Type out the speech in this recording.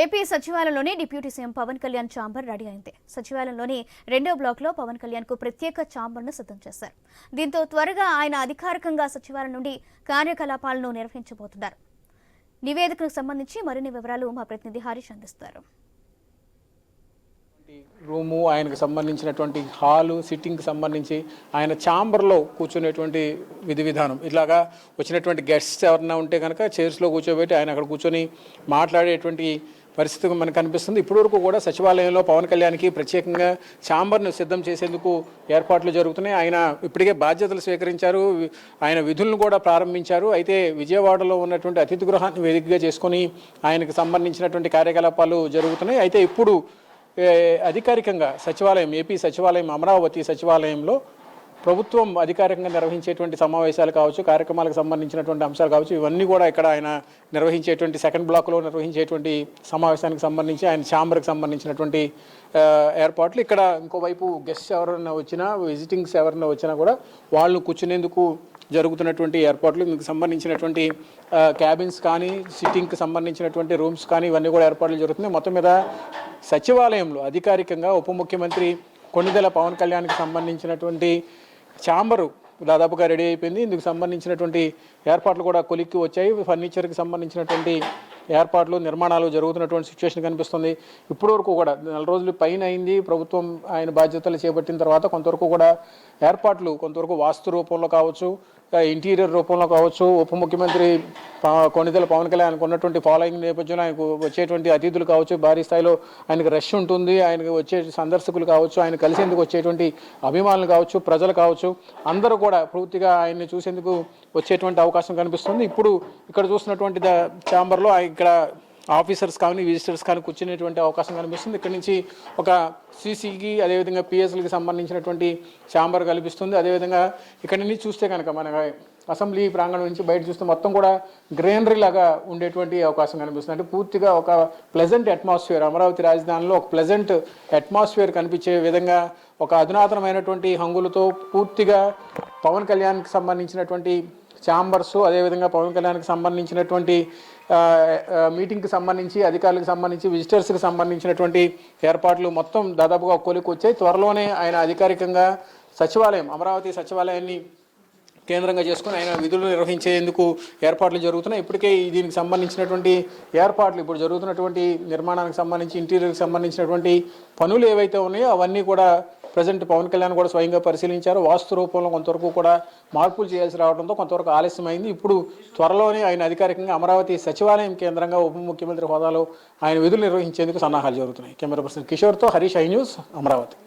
AP సచివాలయంలోని deputy CM Pawan Kalyan chamber ready అయింది. సచివాలయంలోని రెండో బ్లాక్లో పవన్ కళ్యాణ్కు ప్రత్యేక ఛాంబర్ను సిద్ధం చేశారు. దీంతో త్వరగా ఆయన అధికారికంగా సచివాలయం నుండి కార్యకలాపాలను నిర్వహించబోతున్నారు. నివేదికకు సంబంధించి మరిన్ని వివరాలు మా ప్రతినిధి హరీష్ అందిస్తారు. రూము ఆయనకు సంబంధించినటువంటి హాలు సిట్టింగ్కి సంబంధించి ఆయన ఛాంబర్లో కూర్చునేటువంటి విధి విధానం. ఇలాగా వచ్చినటువంటి గెస్ట్స్ ఎవరన్నా ఉంటే కనుక చైర్స్లో కూర్చోబెట్టి ఆయన అక్కడ కూర్చొని మాట్లాడేటువంటి పరిస్థితి మనకు కనిపిస్తుంది ఇప్పటివరకు కూడా సచివాలయంలో పవన్ కళ్యాణ్కి ప్రత్యేకంగా ఛాంబర్ను సిద్ధం చేసేందుకు ఏర్పాట్లు జరుగుతున్నాయి. ఆయన ఇప్పటికే బాధ్యతలు స్వీకరించారు. ఆయన విధులను కూడా ప్రారంభించారు. అయితే విజయవాడలో ఉన్నటువంటి అతిథి గృహాన్ని వేదికగా చేసుకొని ఆయనకు సంబంధించినటువంటి కార్యకలాపాలు జరుగుతున్నాయి. అయితే ఇప్పుడు అధికారికంగా సచివాలయం ఏపీ సచివాలయం అమరావతి సచివాలయంలో ప్రభుత్వం అధికారికంగా నిర్వహించేటువంటి సమావేశాలు కావచ్చు కార్యక్రమాలకు సంబంధించినటువంటి అంశాలు కావచ్చు ఇవన్నీ కూడా ఇక్కడ ఆయన నిర్వహించేటువంటి సెకండ్ బ్లాక్లో నిర్వహించేటువంటి సమావేశానికి సంబంధించి ఆయన ఛాంబర్కి సంబంధించినటువంటి ఏర్పాట్లు. ఇక్కడ ఇంకోవైపు గెస్ట్ ఎవరైనా వచ్చినా విజిటింగ్స్ ఎవరైనా వచ్చినా కూడా వాళ్ళు కూర్చునేందుకు జరుగుతున్నటువంటి ఏర్పాట్లు మీకు సంబంధించినటువంటి క్యాబిన్స్ కానీ సిట్టింగ్కి సంబంధించినటువంటి రూమ్స్ కానీ ఇవన్నీ కూడా ఏర్పాట్లు జరుగుతున్నాయి. మొత్తం మీద సచివాలయంలో అధికారికంగా ఉప ముఖ్యమంత్రి కొణిదెల పవన్ కళ్యాణ్కి సంబంధించినటువంటి ఛాంబరు దాదాపుగా రెడీ అయిపోయింది. ఇందుకు సంబంధించినటువంటి ఏర్పాట్లు కూడా కొలిక్కి వచ్చాయి. ఫర్నిచర్కి సంబంధించినటువంటి ఏర్పాట్లు నిర్మాణాలు జరుగుతున్నటువంటి సిచ్యువేషన్ కనిపిస్తుంది. ఇప్పటి వరకు కూడా నెల రోజులు పైన అయింది. ప్రభుత్వం ఆయన బాధ్యతలు చేపట్టిన తర్వాత కొంతవరకు కూడా ఏర్పాట్లు కొంతవరకు వాస్తు రూపంలో కావచ్చు ఇంటీరియర్ రూపంలో కావచ్చు ఉప ముఖ్యమంత్రి ప- కొణిదెల పవన్ కళ్యాణ్ ఉన్నటువంటి ఫాలోయింగ్ నేపథ్యంలో ఆయనకు వచ్చేటువంటి అతిథులు కావచ్చు భారీ స్థాయిలో ఆయనకు రష్ ఉంటుంది ఆయనకు వచ్చే సందర్శకులు కావచ్చు ఆయన కలిసేందుకు వచ్చేటువంటి అభిమానులు కావచ్చు ప్రజలు కావచ్చు అందరూ కూడా పూర్తిగా ఆయన్ని చూసేందుకు వచ్చేటువంటి అవకాశం కనిపిస్తుంది. ఇప్పుడు ఇక్కడ చూసినటువంటి ద- ఛాంబర్లో ఇక్కడ ఆఫీసర్స్ కానీ విజిటర్స్ కానీ కూర్చునేటువంటి అవకాశం కనిపిస్తుంది. ఇక్కడ నుంచి ఒక సీసీకి అదేవిధంగా పిఎస్లకి సంబంధించినటువంటి ఛాంబర్ కనిపిస్తుంది అదేవిధంగా ఇక్కడ నుంచి చూస్తే కనుక మన అసెంబ్లీ ప్రాంగణం నుంచి బయట చూస్తే మొత్తం కూడా గ్రీనరీ లాగా ఉండేటువంటి అవకాశం కనిపిస్తుంది. అంటే పూర్తిగా ఒక ప్లెజెంట్ అట్మాస్ఫియర్ అమరావతి రాజధానిలో ఒక ప్లెజెంట్ అట్మాస్ఫియర్ కనిపించే విధంగా ఒక అధునాతనమైనటువంటి హంగులతో పూర్తిగా పవన్ కళ్యాణ్కి సంబంధించినటువంటి ఛాంబర్స్ అదేవిధంగా పవన్ కళ్యాణ్కి సంబంధించినటువంటి మీటింగ్కి సంబంధించి అధికారులకు సంబంధించి విజిటర్స్కి సంబంధించినటువంటి ఏర్పాట్లు మొత్తం దాదాపుగా కొలికి వచ్చాయి. త్వరలోనే ఆయన అధికారికంగా సచివాలయం అమరావతి సచివాలయాన్ని కేంద్రంగా చేసుకుని ఆయన విధులు నిర్వహించేందుకు ఏర్పాట్లు జరుగుతున్నాయి. ఇప్పటికే దీనికి సంబంధించినటువంటి ఏర్పాట్లు ఇప్పుడు జరుగుతున్నటువంటి నిర్మాణానికి సంబంధించి ఇంటీరియర్కి సంబంధించినటువంటి పనులు ఏవైతే ఉన్నాయో అవన్నీ కూడా ప్రజెంట్ పవన్ కళ్యాణ్ కూడా స్వయంగా పరిశీలించారు. వాస్తు రూపంలో కొంతవరకు కూడా మార్పులు చేయాల్సి రావడంతో కొంతవరకు ఆలస్యమైంది. ఇప్పుడు త్వరలోనే ఆయన అధికారికంగా అమరావతి సచివాలయం కేంద్రంగా ఉప ముఖ్యమంత్రి హోదాలో ఆయన విధులు నిర్వహించేందుకు సన్నాహాలు జరుగుతున్నాయి. కెమెరా పర్సన్ కిషోర్తో హరీష్ ఐ న్యూస్ అమరావతి.